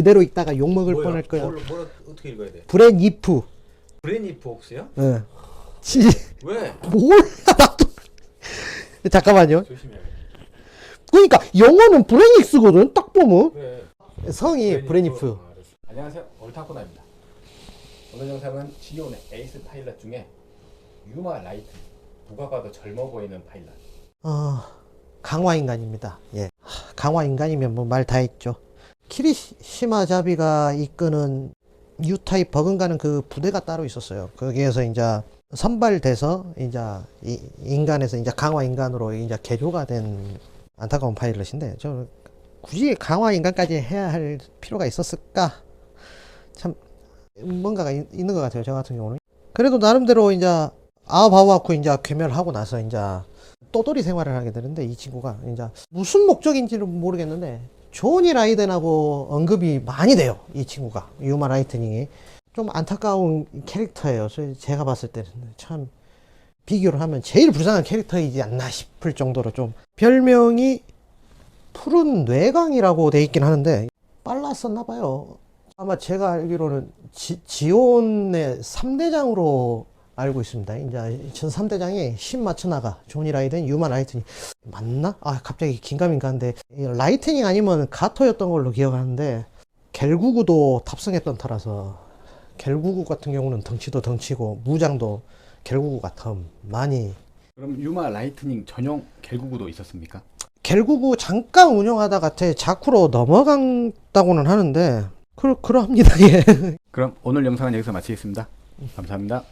그대로 읽다가 욕 먹을 뭐야? 뻔할 거야. 뭘, 뭘 어떻게 읽어야 돼? 브랜 이프. 브레니프 옥스요? 예. 치 왜? 몰라 나도. 잠깐만요. 조심해야 그러니까 영어는 브레닉스거든. 딱 보면 그래. 성이 브레니프. 어, 알았어. 안녕하세요. 올타코나입니다. 오늘 영상은 지온의 에이스 파일럿 중에 유마 라이트. 누가 봐도 젊어 보이는 파일럿. 어, 강화 인간입니다. 예. 하, 강화 인간이면 뭐 말 다 했죠. 키리시마 자비가 이끄는 유타입 버금가는 그 부대가 따로 있었어요. 거기에서 이제 선발돼서 이제 이 인간에서 이제 강화 인간으로 이제 개조가 된 안타까운 파일럿인데 저 굳이 강화 인간까지 해야 할 필요가 있었을까? 참 뭔가가 있, 있는 것 같아요. 저 같은 경우는. 그래도 나름대로 이제 아바와쿠 이제 괴멸하고 나서 이제 또돌이 생활을 하게 되는데 이 친구가 이제 무슨 목적인지는 모르겠는데 조니 라이덴하고 언급이 많이 돼요. 이 친구가 유마 라이트닝이 좀 안타까운 캐릭터예요. 제가 봤을 때는 참 비교를 하면 제일 불쌍한 캐릭터이지 않나 싶을 정도로 좀 별명이 푸른 뇌강이라고 돼 있긴 하는데 빨랐었나 봐요. 아마 제가 알기로는 지, 지온의 3대장으로 알고 있습니다. 이제 전 3대장이 신 마츠나가, 조니 라이든, 유마 라이트닝 맞나? 아 갑자기 긴가민가한데 이 라이트닝 아니면 가토였던 걸로 기억하는데 겔구구도 탑승했던 터라서 겔구구 같은 경우는 덩치도 덩치고 무장도 겔구구가 더 많이 그럼 유마 라이트닝 전용 겔구구도 있었습니까? 겔구구 잠깐 운영하다가 제 자쿠로 넘어갔다고는 하는데 그, 그럽니다 예. 그럼 오늘 영상은 여기서 마치겠습니다. 감사합니다.